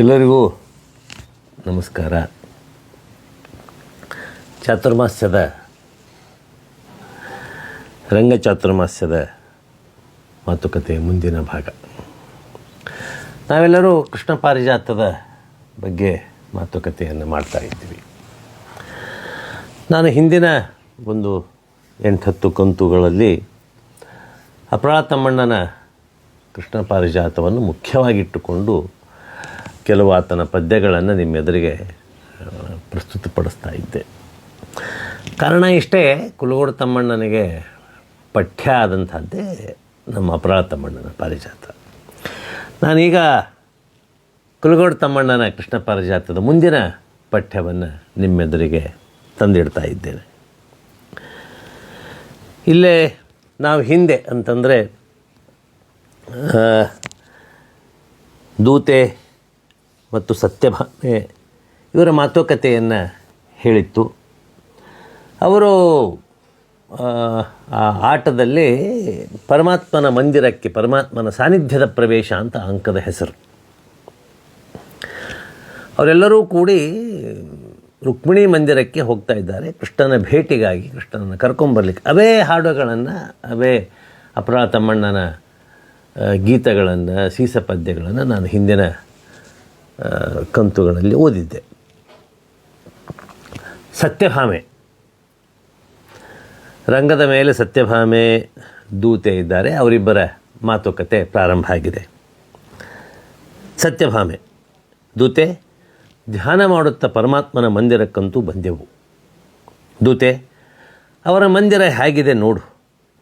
ಎಲ್ಲರಿಗೂ ನಮಸ್ಕಾರ. ಚಾತುರ್ಮಾಸ್ಯದ ರಂಗ ಚಾತುರ್ಮಾಸ್ಯದ ಮಾತುಕತೆ ಮುಂದಿನ ಭಾಗ. ನಾವೆಲ್ಲರೂ ಕೃಷ್ಣ ಪಾರಿಜಾತದ ಬಗ್ಗೆ ಮಾತುಕತೆಯನ್ನು ಮಾಡ್ತಾ ಇದ್ದೀವಿ. ನಾನು ಹಿಂದಿನ ಒಂದು ಎಂಟತ್ತು ಕಂತುಗಳಲ್ಲಿ ಅಪರಾಧ ತಮ್ಮಣ್ಣನ ಕೃಷ್ಣ ಪಾರಿಜಾತವನ್ನು ಮುಖ್ಯವಾಗಿಟ್ಟುಕೊಂಡು ಕೆಲವು ಆತನ ಪದ್ಯಗಳನ್ನು ನಿಮ್ಮೆದುರಿಗೆ ಎದುರಿಗೆ ಪ್ರಸ್ತುತಪಡಿಸ್ತಾ ಇದ್ದೆ. ಕಾರಣ ಇಷ್ಟೇ, ಕುಲಗೋಡು ತಮ್ಮಣ್ಣನಿಗೆ ಪಠ್ಯ ಆದಂಥದ್ದೇ ನಮ್ಮ ಅಪರಾಧ ತಮ್ಮಣ್ಣನ ಪಾರಿಜಾತ. ನಾನೀಗ ಕುಲಗೋಡು ತಮ್ಮಣ್ಣನ ಕೃಷ್ಣ ಪಾರಿಜಾತದ ಮುಂದಿನ ಪಠ್ಯವನ್ನು ನಿಮ್ಮೆದುರಿಗೆ ತಂದಿಡ್ತಾ ಇದ್ದೇನೆ. ಇಲ್ಲೇ ನಾವು ಹಿಂದೆ ಅಂತಂದರೆ ದೂತೆ ಮತ್ತು ಸತ್ಯಭಾಮೆ ಇವರ ಮಾತುಕತೆಯನ್ನು ಹೇಳಿತ್ತು. ಅವರು ಆ, ಆಟದಲ್ಲಿ ಪರಮಾತ್ಮನ ಮಂದಿರಕ್ಕೆ ಪರಮಾತ್ಮನ ಸಾನ್ನಿಧ್ಯದ ಪ್ರವೇಶ ಅಂತ ಅಂಕದ ಹೆಸರು. ಅವರೆಲ್ಲರೂ ಕೂಡಿ ರುಕ್ಮಿಣಿ ಮಂದಿರಕ್ಕೆ ಹೋಗ್ತಾ ಇದ್ದಾರೆ. ಕೃಷ್ಣನ ಭೇಟಿಗಾಗಿ ಕೃಷ್ಣನನ್ನು ಕರ್ಕೊಂಬರ್ಲಿಕ್ಕೆ ಅವೇ ಹಾಡುಗಳನ್ನು ಅವೇ ಅಪರಾಧ ತಮ್ಮಣ್ಣನ ಗೀತೆಗಳನ್ನು ಸೀಸ ಪದ್ಯಗಳನ್ನು ನಾನು ಹಿಂದಿನ ಕಂತುಗಳಲ್ಲಿ ಓದಿದ್ದೆ. ಸತ್ಯಭಾಮೆ. ರಂಗದ ಮೇಲೆ ಸತ್ಯಭಾಮೆ ದೂತೆ ಇದ್ದಾರೆ. ಅವರಿಬ್ಬರ ಮಾತುಕತೆ ಪ್ರಾರಂಭ ಆಗಿದೆ. ಸತ್ಯಭಾಮೆ. ದೂತೆ, ಧ್ಯಾನ ಮಾಡುತ್ತಾ ಪರಮಾತ್ಮನ ಮಂದಿರಕ್ಕಂತೂ ಬಂದೆವು. ದೂತೆ, ಅವರ ಮಂದಿರ ಹೇಗಿದೆ ನೋಡು.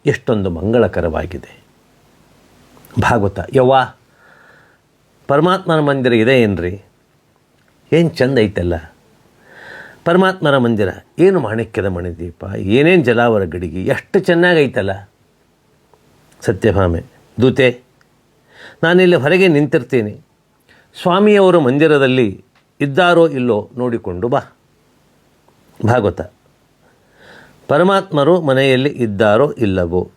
ಎಷ್ಟೊಂದು ಮಂಗಳಕರವಾಗಿದೆ. ಭಾಗವತ, ಯವ್ವ ಪರಮಾತ್ಮನ ಮಂದಿರ ಇದೆ ಏನ್ರಿ? ಏನು ಚೆಂದ ಐತಲ್ಲ? ಪರಮಾತ್ಮನ ಮಂದಿರ ಏನು ಮಾಣಿಕ್ಯದ ಮಣಿದೀಪ ಏನೇನು ಜಲಾವರ ಗಡಿಗೆ? ಎಷ್ಟು ಚೆನ್ನಾಗೈತಲ್ಲ ಸತ್ಯಭಾಮೆ, ದೂತೆ, ನಾನಿಲ್ಲಿ ಹೊರಗೆ ನಿಂತಿರ್ತೀನಿ. ಸ್ವಾಮಿಯವರ ಮಂದಿರದಲ್ಲಿ ಇದ್ದಾರೋ ಇಲ್ಲೋ ನೋಡಿಕೊಂಡು ಬಾ. ಭಾಗವತ ಪರಮಾತ್ಮರು ಮನೆಯಲ್ಲಿ ಇದ್ದಾರೋ ಇಲ್ಲವೋ?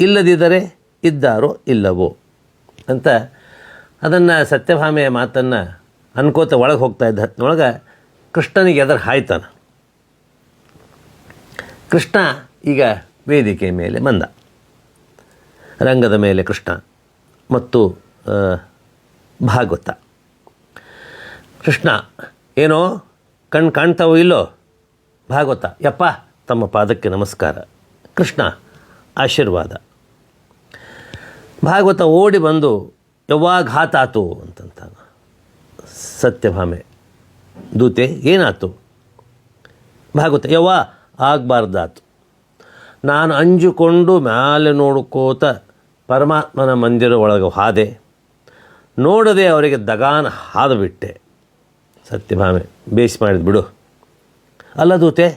ಇಲ್ಲದಿದ್ದರೆ ಇದ್ದಾರೋ ಇಲ್ಲವೋ? ಅಂತ ಅದನ್ನು ಸತ್ಯಭಾಮೆಯ ಮಾತನ್ನು ಅನ್ಕೋತ ಒಳಗೆ ಹೋಗ್ತಾ ಇದ್ದ ಹತ್ತಿನೊಳಗೆ ಕೃಷ್ಣನಿಗೆ ಎದುರು ಹಾಯ್ತಾನ. ಕೃಷ್ಣ ಈಗ ವೇದಿಕೆ ಮೇಲೆ ಬಂದ. ರಂಗದ ಮೇಲೆ ಕೃಷ್ಣ ಮತ್ತು ಭಾಗವತ. ಕೃಷ್ಣ, ಏನೋ ಕಣ್ ಕಾಣ್ತಾವೋ ಇಲ್ಲೋ? ಭಾಗವತ, ಯಪ್ಪ, ತಮ್ಮ ಪಾದಕ್ಕೆ ನಮಸ್ಕಾರ. ಕೃಷ್ಣ, ಆಶೀರ್ವಾದ. ಭಾಗವತ ಓಡಿ ಬಂದು ಯಾವಾಗ ಹಾತಾತು ಅಂತಂತಾನ. ಸತ್ಯಭಾಮೆ. ದೂತೆ ಏನಾತು. ಭಾಗವತ ಯವ ಆಗಬಾರ್ದಾತು. ನಾನು ಅಂಜುಕೊಂಡು ಮ್ಯಾಲೆ ನೋಡ್ಕೋತ ಪರಮಾತ್ಮನ ಮಂದಿರ ಒಳಗೆ ಹಾದೆ, ನೋಡದೆ ಅವರಿಗೆ ದಗಾನ ಹಾದು ಬಿಟ್ಟೆ ಸತ್ಯಭಾಮೆ, ಬೇಸ್ ಮಾಡಿದ ಬಿಡು. ಅಲ್ಲ ದೂತೆ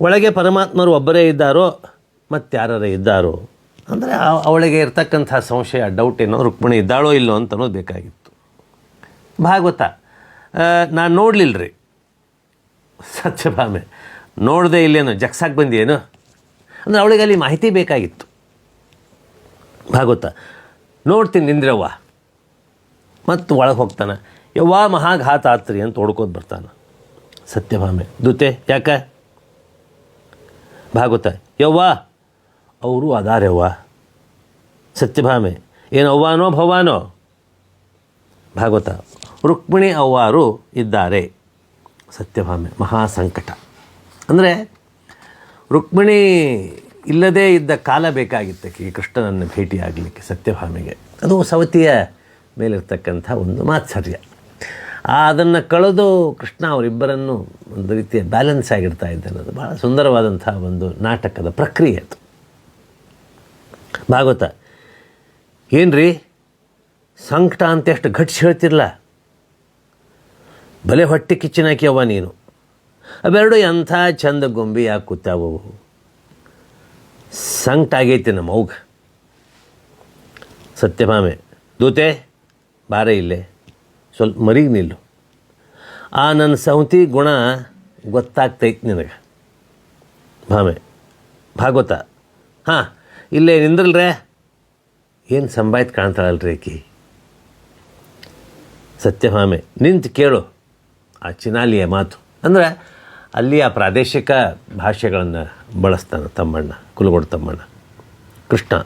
ಒಳಗೆ ಪರಮಾತ್ಮರು ಒಬ್ಬರೇ ಇದ್ದಾರೋ ಮತ್ತಾರರ ಇದ್ದಾರೋ? ಅಂದರೆ ಅವಳಿಗೆ ಇರ್ತಕ್ಕಂಥ ಸಂಶಯ ಡೌಟ್ ಏನೋ ರುಕ್ಮಿಣಿ ಇದ್ದಾಳೋ ಇಲ್ಲೋ ಅಂತ ಅನ್ನೋದು ಬೇಕಾಗಿತ್ತು. ಭಾಗವತ ನಾನು ನೋಡಲಿಲ್ಲ ರೀ ಸತ್ಯಭಾಮೆ, ನೋಡದೆ ಇಲ್ಲೇನು? ಜಗ್ಸಾಕ್ ಬಂದಿಯೇನು? ಅಂದರೆ ಅವಳಿಗೆ ಅಲ್ಲಿ ಮಾಹಿತಿ ಬೇಕಾಗಿತ್ತು. ಭಾಗವತ ನೋಡ್ತೀನಿ ನಿಂದ್ರವ್ವ. ಮತ್ತು ಒಳಗೆ ಹೋಗ್ತಾನೆ. ಯವ್ವ ಮಹಾಘಾತ ಆತ್ರಿ ಅಂತ ಹೊಡ್ಕೋದು ಬರ್ತಾನೆ. ಸತ್ಯಭಾಮೆ ದೂತೆ ಯಾಕೆ? ಭಾಗವತ ಯವ್ವ ಅವರು ಅದಾರೆವ್ವ ಸತ್ಯಭಾಮೆ. ಏನು ಅವ್ವಾನೋ ಭವಾನೋ ಭಾಗವತ. ರುಕ್ಮಿಣಿ ಅವ್ವಾರು ಇದ್ದಾರೆ. ಸತ್ಯಭಾಮೆ. ಮಹಾ ಸಂಕಟ. ಅಂದರೆ ರುಕ್ಮಿಣಿ ಇಲ್ಲದೇ ಇದ್ದ ಕಾಲ ಬೇಕಾಗಿತ್ತಕ್ಕೆ ಈ ಕೃಷ್ಣನನ್ನು ಭೇಟಿಯಾಗಲಿಕ್ಕೆ ಸತ್ಯಭಾಮೆಗೆ. ಅದು ಸವತಿಯ ಮೇಲಿರ್ತಕ್ಕಂಥ ಒಂದು ಮಾತ್ಸರ್ಯ. ಅದನ್ನು ಕಳೆದು ಕೃಷ್ಣ ಅವರಿಬ್ಬರನ್ನು ಒಂದು ರೀತಿಯ ಬ್ಯಾಲೆನ್ಸ್ ಆಗಿರ್ತಾ ಇದ್ದ ಅನ್ನೋದು ಭಾಳ ಸುಂದರವಾದಂಥ ಒಂದು ನಾಟಕದ ಪ್ರಕ್ರಿಯೆ ಅದು. ಭಾಗವತ. ಏನ್ರಿ? ಸಂಕಟ ಅಂತ ಎಷ್ಟು ಘಟ್ಸಿ ಹೇಳ್ತಿರಲ್ಲ ಬಲೆ ಹೊಟ್ಟೆ ಅವ ನೀನು. ಅವೆರಡು ಎಂಥ ಚಂದ ಗೊಂಬೆ ಯಾಕೆ ಕೂತಾವು ಸಂಕಟ ಆಗೈತಿ ನಮ್ಮ ಅವ್ಗ ಸತ್ಯಭಾಮೆ, ದೂತೆ, ಬಾರ ಇಲ್ಲೇ. ಸ್ವಲ್ಪ ಮರಿಗೆ ನಿಲ್ಲು. ಆ ನನ್ನ ಸೌತಿ ಗುಣ ಗೊತ್ತಾಗ್ತೈತೆ ನಿನಗೆ. ಭಾಮೆ, ಭಾಗವತ. ಹಾಂ. ಇಲ್ಲೇ ನಿಂದ್ರಲ್ರೇ? ಏನು ಸಂಬಾಯ್ತು ಕಾಣ್ತಾಳಲ್ರಿ ಆಕಿ? ಸತ್ಯಭಾಮೆ, ನಿಂತು ಕೇಳು ಆ ಚಿನಾಲಿಯ ಮಾತು. ಅಂದ್ರೆ ಅಲ್ಲಿ ಆ ಪ್ರಾದೇಶಿಕ ಭಾಷೆಗಳನ್ನು ಬಳಸ್ತಾನೆ ತಮ್ಮಣ್ಣ, ಕುಲಗೋಡು ತಮ್ಮಣ್ಣ, ಕೃಷ್ಣ,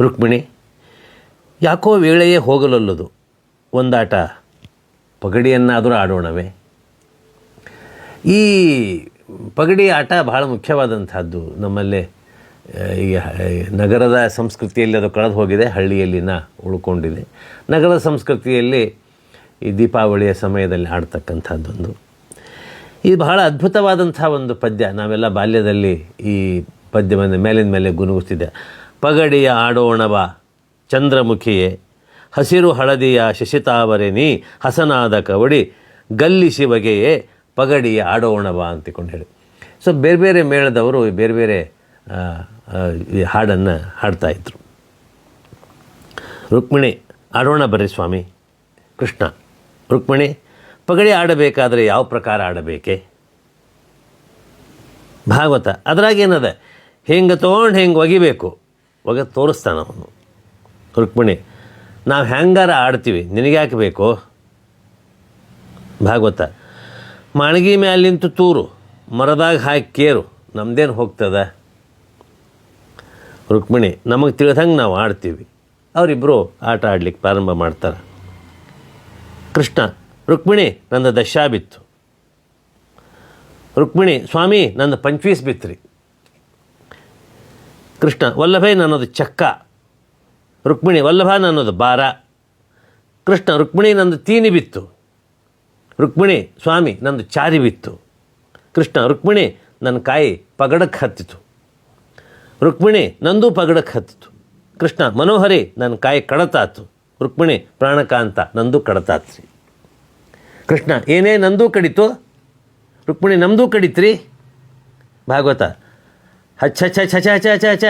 ರುಕ್ಮಿಣಿ. ಯಾಕೋ ವೇಳೆಯೇ ಹೋಗಲಲ್ಲದು. ಒಂದಾಟ ಪಗಡಿಯನ್ನಾದರೂ ಆಡೋಣವೇ. ಈ ಪಗಡಿ ಆಟ ಬಹಳ ಮುಖ್ಯವಾದಂಥದ್ದು ನಮ್ಮಲ್ಲಿ ಈ ನಗರದ ಸಂಸ್ಕೃತಿಯಲ್ಲಿ ಅದು ಕಳೆದು ಹೋಗಿದೆ, ಹಳ್ಳಿಯಲ್ಲಿನ ಉಳ್ಕೊಂಡಿದೆ. ನಗರದ ಸಂಸ್ಕೃತಿಯಲ್ಲಿ ಈ ದೀಪಾವಳಿಯ ಸಮಯದಲ್ಲಿ ಆಡ್ತಕ್ಕಂಥದ್ದೊಂದು ಇದು ಬಹಳ ಅದ್ಭುತವಾದಂಥ ಒಂದು ಪದ್ಯ, ನಾವೆಲ್ಲ ಬಾಲ್ಯದಲ್ಲಿ ಈ ಪದ್ಯವನ್ನು ಮೇಲಿನ ಮೇಲೆ ಗುನುಗುತ್ತಿದೆ ಪಗಡಿಯ ಆಡೋಣವ ಚಂದ್ರಮುಖಿಯೇ, ಹಸಿರು ಹಳದಿಯ ಶಶಿತಾವರೆನಿ ಹಸನಾದ ಕವಡಿ ಗಲ್ಲಿಸಿ ಬಗೆಯೇ ಪಗಡಿಯ ಆಡೋಣವ ಅಂತಿಕೊಂಡು ಹೇಳಿ. ಸೊ ಬೇರೆ ಬೇರೆ ಮೇಳದವರು ಬೇರೆ ಬೇರೆ ಹಾಡನ್ನು ಹಾಡ್ತಾಯಿದ್ರು ರುಕ್ಮಿಣಿ, ಆಡೋಣ ಬರ್ರಿ ಸ್ವಾಮಿ, ಕೃಷ್ಣ. ರುಕ್ಮಿಣಿ, ಪಗಡಿ ಆಡಬೇಕಾದರೆ ಯಾವ ಪ್ರಕಾರ ಆಡಬೇಕೆ? ಭಾಗವತ ಅದರಾಗೇನದ ಹೆಂಗೆ ತೊಗೊಂಡು ಹೆಂಗೆ ಒಗಿಬೇಕು? ಒಗ ತೋರಿಸ್ತಾನ ಅವನು. ರುಕ್ಮಿಣಿ, ನಾವು ಹೆಂಗಾರ ಆಡ್ತೀವಿ ನಿನಗ್ಯಾಕೆ ಬೇಕು? ಭಾಗವತ, ಮಾಣಗಿ ಮ್ಯಾಲಿಂತು ತೂರು, ಮರದಾಗ ಹಾಕಿ ಕೇರು, ನಮ್ದೇನು ಹೋಗ್ತದ? ರುಕ್ಮಿಣಿ, ನಮಗೆ ತಿಳಿದಂಗೆ ನಾವು ಆಡ್ತೀವಿ. ಅವರಿಬ್ಬರು ಆಟ ಆಡ್ಲಿಕ್ಕೆ ಪ್ರಾರಂಭ ಮಾಡ್ತಾರೆ. ಕೃಷ್ಣ, ರುಕ್ಮಿಣಿ ನನ್ನ ದಶಾ ಬಿತ್ತು. ರುಕ್ಮಿಣಿ, ಸ್ವಾಮಿ ನನ್ನ ಪಂಚವೀಸ್ ಬಿತ್ರಿ. ಕೃಷ್ಣ, ವಲ್ಲಭೈ, ನನ್ನದು ಚಕ್ಕ. ರುಕ್ಮಿಣಿ, ವಲ್ಲಭ, ನನ್ನದು ಬಾರ ಕೃಷ್ಣ, ರುಕ್ಮಿಣಿ, ನಂದು ತೀನಿ ಬಿತ್ತು. ರುಕ್ಮಿಣಿ, ಸ್ವಾಮಿ, ನಂದು ಚಾರಿ ಬಿತ್ತು. ಕೃಷ್ಣ, ರುಕ್ಮಿಣಿ ನನ್ನ ಕಾಯಿ ಪಗಡಕ್ಕೆ ಹತ್ತಿತು. ರುಕ್ಮಿಣಿ ನಂದು ಪಗಡಕ್ಕೆ ಹತ್ತಿತು. ಕೃಷ್ಣ, ಮನೋಹರಿ ನನ್ನ ಕಾಯಿ ಕಡತಾತು. ರುಕ್ಮಿಣಿ, ಪ್ರಾಣಕಾಂತ, ನಂದು ಕಡತಾತ್ರಿ. ಕೃಷ್ಣ, ಏನೇ ನಂದು ಕಡಿತು? ರುಕ್ಮಿಣಿ ನಮ್ಮದು ಕಡಿತ್ರಿ? ಭಾಗವತ, ಹಚ್ಚ ಹಚ್ಚ ಹಚ್ಚ ಹಚ್ಚ ಹಚ್ಚ ಹಚ್ಚ ಹಚ್ಚ.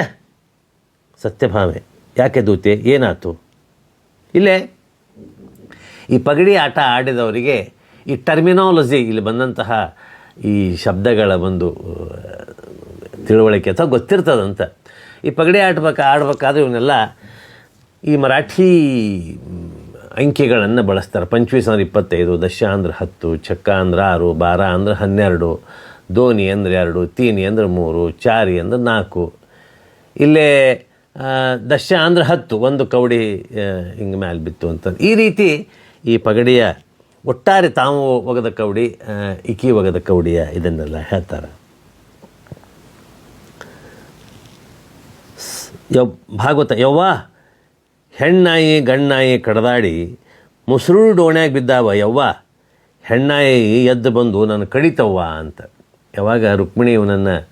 ಸತ್ಯಭಾಮೆ, ಯಾಕೆ ದೂತೆ, ಏನಾತು? ಇಲ್ಲೇ, ಈ ಪಗಡಿ ಆಟ ಆಡಿದವರಿಗೆ ಈ ಟರ್ಮಿನಾಲಜಿ ಇಲ್ಲಿ ಬಂದಂತಹ ಈ ಶಬ್ದಗಳ ಒಂದು ತಿಳುವಳಿಕೆ ಅಥವಾ ಗೊತ್ತಿರ್ತದಂತ. ಈ ಪಗಡಿ ಆಡ್ಬೇಕು ಆಡ್ಬೇಕಾದ್ರೆ ಇವನ್ನೆಲ್ಲ ಈ ಮರಾಠಿ ಅಂಕಿಗಳನ್ನು ಬಳಸ್ತಾರೆ. ಪಂಚವೀಸ್ ಅಂದ್ರೆ ಇಪ್ಪತ್ತೈದು ದಶ ಅಂದ್ರೆ ಹತ್ತು ಚಕ್ಕ ಅಂದ್ರೆ ಆರು ಬಾರ ಅಂದ್ರೆ ಹನ್ನೆರಡು ದೋನಿ ಅಂದರೆ ಎರಡು ತೀನಿ ಅಂದ್ರೆ ಮೂರು ಚಾರಿ ಅಂದ್ರೆ ನಾಲ್ಕು. ಇಲ್ಲೇ ದಶ ಅಂದ್ರೆ ಹತ್ತು ಒಂದು ಕವಡಿ ಹಿಂಗೆ ಮ್ಯಾಲೆ ಬಿತ್ತು ಅಂತ ಈ ರೀತಿ ಈ ಪಗಡಿಯ ಒಟ್ಟಾರೆ ತಾವು ಒಗದ ಕವಡಿ ಆ, ಇಕಿ ಒಗದ ಕವಡಿಯ ಇದನ್ನೆಲ್ಲ ಹೇಳ್ತಾರೆ. ಯವ್ ಭಾಗವತ, ಯವ್ವ? ಹೆಣ್ಣಾಯಿ, ಗಣ್ಣಾಯಿ ಕಡದಾಡಿ ಮುಸುರು ಡೋಣ್ಯಾಗ ಬಿದ್ದಾವ, ಯವ್ವ? ಹೆಣ್ಣಾಯಿ ಎದ್ದು ಬಂದು ನನ್ನ ಕಡಿತವ್ವ ಅಂತ. ಯಾವಾಗ ರುಕ್ಮಿಣಿ ಇವನನ್ನು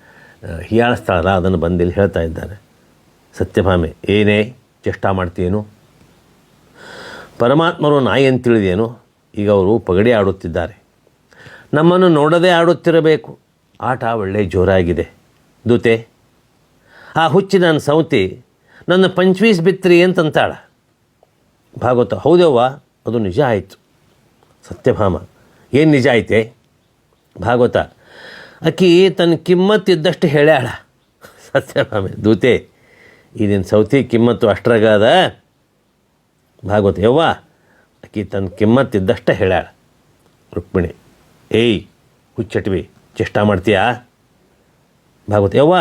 ಹೀಯಾಳಿಸ್ತಾಳಲ್ಲ, ಅದನ್ನು ಬಂದಿಲ್ಲಿ ಹೇಳ್ತಾ ಇದ್ದಾರೆ. ಸತ್ಯಭಾಮೆ, ಏನೇ ಚೇಷ್ಟ ಮಾಡ್ತೀಯೇನು? ಪರಮಾತ್ಮರು ನಾಯಿ ಅಂತ ತಿಳಿದೇನು? ಈಗ ಅವರು ಪಗಡಿ ಆಡುತ್ತಿದ್ದಾರೆ. ನಮ್ಮನ್ನು ನೋಡದೇ ಆಡುತ್ತಿರಬೇಕು. ಆಟ ಒಳ್ಳೆ ಜೋರಾಗಿದೆ. ದೂತೆ ಆ ಹುಚ್ಚಿ ನಾನು ಸೌತಿ, ನನ್ನ ಪಂಚವೀಸ್ ಬಿತ್ರಿ ಅಂತಂತಾಳ. ಭಾಗವತ ಹೌದವ್ವ ಅದು ನಿಜ ಆಯಿತು. ಸತ್ಯಭಾಮ, ಏನು ನಿಜ ಐತೆ? ಭಾಗವತ ಅಕ್ಕಿ ತನ್ನ ಕಿಮ್ಮತ್ತಿದ್ದಷ್ಟು ಹೇಳ್ಯಾಳ. ಸತ್ಯಭಾಮೆ, ದೂತೆ, ಈ ನಿನ್ನ ಸೌತಿ ಕಿಮ್ಮತ್ತು ಅಷ್ಟ್ರಾಗಾದ? ಭಾಗವತ, ಯವ್ವ ಆಕಿ ತನ್ನ ಕಿಮ್ಮತ್ತಿದ್ದಷ್ಟೇ ಹೇಳ್ಯಾಳ. ರುಕ್ಮಿಣಿ, ಏಯ್, ಹುಚ್ಚಟ್ವಿ, ಚೇಷ್ಟ ಮಾಡ್ತೀಯಾ? ಭಾಗವತ, ಯವ್ವ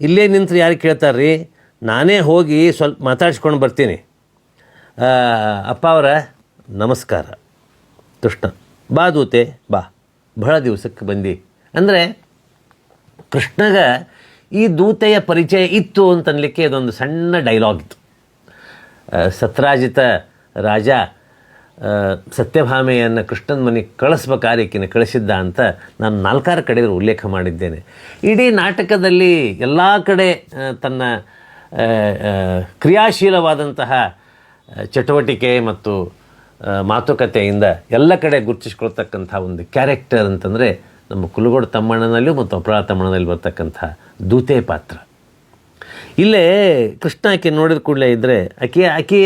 ಇಲ್ಲೇ ನಿಂತು ಯಾರು ಕೇಳ್ತಾರೆ ನಾನೇ ಹೋಗಿ ಸ್ವಲ್ಪ ಮಾತಾಡ್ಸ್ಕೊಂಡು ಬರ್ತೀನಿ. ಅಪ್ಪ ಅವರ, ನಮಸ್ಕಾರ. ಕೃಷ್ಣ. ಬಾ ದೂತೆ, ಬಾ. ಬಹಳ ದಿವಸಕ್ಕೆ ಬಂದು. ಅಂದರೆ, ಕೃಷ್ಣಗ ಈ ದೂತೆಯ ಪರಿಚಯ ಇತ್ತು ಅಂತನ್ಲಿಕ್ಕೆ ಇದೊಂದು ಸಣ್ಣ ಡೈಲಾಗ್ ಇತ್ತು. ಸತ್ರಾಜಿತ ರಾಜ ಸತ್ಯಭಾಮೆಯನ್ನು ಕೃಷ್ಣನ ಮನೆಗೆ ಕಳಿಸುವ ಕಾರ್ಯಕ್ಕೆ ಕಳಿಸಿದ್ದ ಅಂತ ನಾನು ನಾಲ್ಕಾರು ಕಡೆ ಉಲ್ಲೇಖ ಮಾಡಿದ್ದೇನೆ. ಇಡೀ ನಾಟಕದಲ್ಲಿ ಎಲ್ಲ ಕಡೆ ತನ್ನ ಕ್ರಿಯಾಶೀಲವಾದಂತಹ ಚಟುವಟಿಕೆ ಮತ್ತು ಮಾತುಕತೆಯಿಂದ ಎಲ್ಲ ಕಡೆ ಗುರುತಿಸ್ಕೊಳ್ತಕ್ಕಂಥ ಒಂದು ಕ್ಯಾರೆಕ್ಟರ್ ಅಂತಂದರೆ ನಮ್ಮ ಕುಲಗೋಡು ತಮ್ಮಣ್ಣನಲ್ಲೂ ಮತ್ತು ಅಪರಾಧ ತಮ್ಮಣ್ಣನಲ್ಲಿ ಬರ್ತಕ್ಕಂಥ ದೂತೆ ಪಾತ್ರ. ಇಲ್ಲೇ ಕೃಷ್ಣ ಆಕೆ ನೋಡಿದ ಕೂಡಲೇ ಇದ್ದರೆ ಆಕೆ ಆಕೆ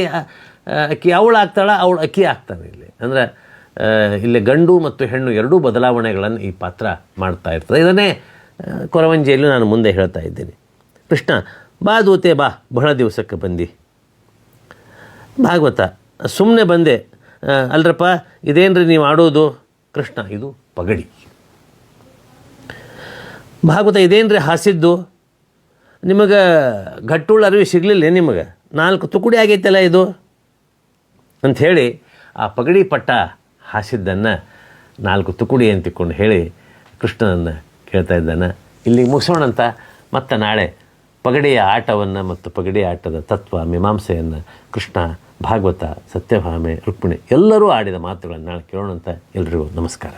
ಆ, ಅವಳಾಗ್ತಾಳೆ ಅವಳು ಅಕ್ಕಿ ಆಗ್ತಾನೆ ಇಲ್ಲಿ. ಅಂದರೆ ಇಲ್ಲಿ ಗಂಡು ಮತ್ತು ಹೆಣ್ಣು ಎರಡೂ ಬದಲಾವಣೆಗಳನ್ನು ಈ ಪಾತ್ರ ಮಾಡ್ತಾ ಇರ್ತದೆ. ಇದನ್ನೇ ಕೊರವಂಜಿಯಲ್ಲಿ ನಾನು ಮುಂದೆ ಹೇಳ್ತಾ ಇದ್ದೀನಿ. ಕೃಷ್ಣ ಬಾ ದೂತೆ ಬಾ ಬಹಳ ದಿವಸಕ್ಕೆ ಬಂದು. ಭಾಗವತ ಸುಮ್ಮನೆ ಬಂದೆ. ಅಲ್ರಪ್ಪ ಇದೇನ್ರಿ ನೀವು ಆಡೋದು? ಕೃಷ್ಣ ಇದು ಪಗಡಿ. ಭಾಗವತ ಇದೇನ್ರಿ ಹಾಸಿದ್ದು? ನಿಮಗೆ ಗಟ್ಟುಳ್ಳ ಅರಿವು ಸಿಗಲಿಲ್ಲ ನಿಮಗೆ? ನಾಲ್ಕು ತುಕುಡಿ ಆಗೈತಲ್ಲ ಇದು? ಅಂಥೇಳಿ ಆ ಪಗಡಿ ಪಟ್ಟ ಹಾಸಿದ್ದನ್ನು ನಾಲ್ಕು ತುಕುಡಿ ಅಂತಿಕೊಂಡು ಹೇಳಿ ಕೃಷ್ಣನನ್ನು ಕೇಳ್ತಾ ಇದ್ದಾನೆ. ಇಲ್ಲಿಗೆ ಮುಗಿಸೋಣ ಅಂತ ಮತ್ತೆ ನಾಳೆ ಪಗಡಿಯ ಆಟವನ್ನು ಮತ್ತು ಪಗಡಿ ಆಟದ ತತ್ವ, ಮೀಮಾಂಸೆಯನ್ನು ಕೃಷ್ಣ, ಭಾಗವತ, ಸತ್ಯಭಾಮೆ, ರುಕ್ಮಿಣಿ ಎಲ್ಲರೂ ಆಡಿದ ಮಾತುಗಳನ್ನು ನಾಳೆ ಕೇಳೋಣ ಅಂತ ಎಲ್ರಿಗೂ ನಮಸ್ಕಾರ.